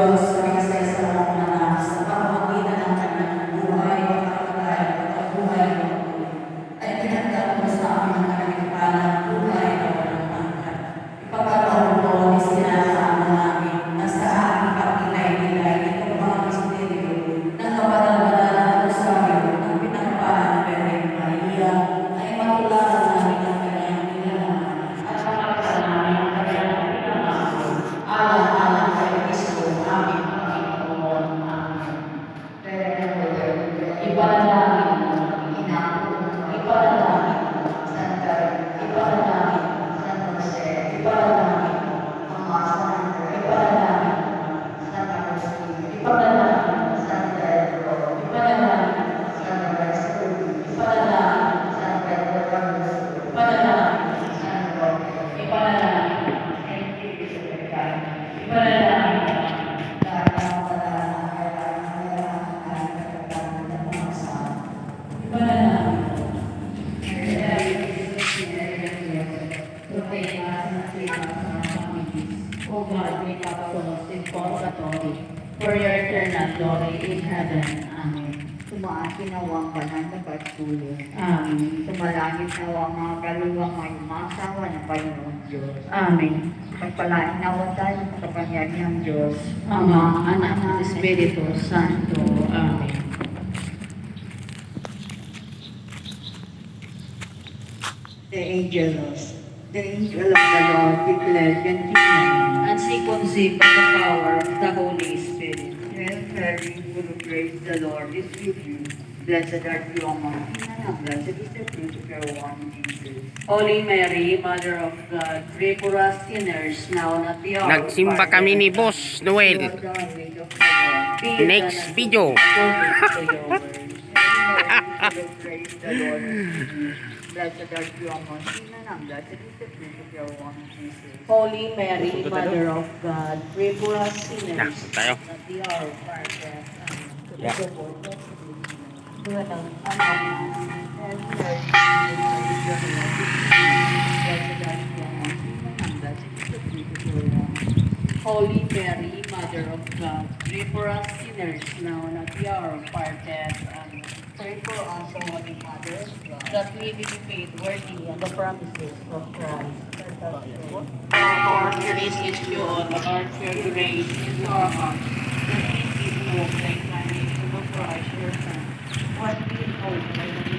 criança O God, up souls in purgatory for your eternal glory in heaven. Amen. Tumaas nawang banal na pagsulo. Amen. Tumalangit nawa ang mga kaluwang may umasawa ng Panginoon Diyos. Amen. Pagpalain nawa tayo sa kapangyarihang Diyos. Ama, Anak, at Espiritu Santo. Amen. The angelos. The angel of the Lord declared continually. And she conceived by the power of the Holy Spirit. Hail Mary, full of grace, the Lord is with you. Blessed art you among women, and blessed is the fruit of your womb, Jesus. Holy Mary, Mother of God, pray for us sinners now and at the hour of Nagsimba our kami ni death. Boss Noel. are Next video. Holy Mary, Mother of God, pray for us sinners. Yeah, Tayo. At the hour of our death. Yeah. Holy for us sinners now and at the hour of our death. Amen. Pray for us, that we may be made worthy of the promises of Christ. Our grace is you our fair grace is our heart. Let me give you a I need to for What we hope,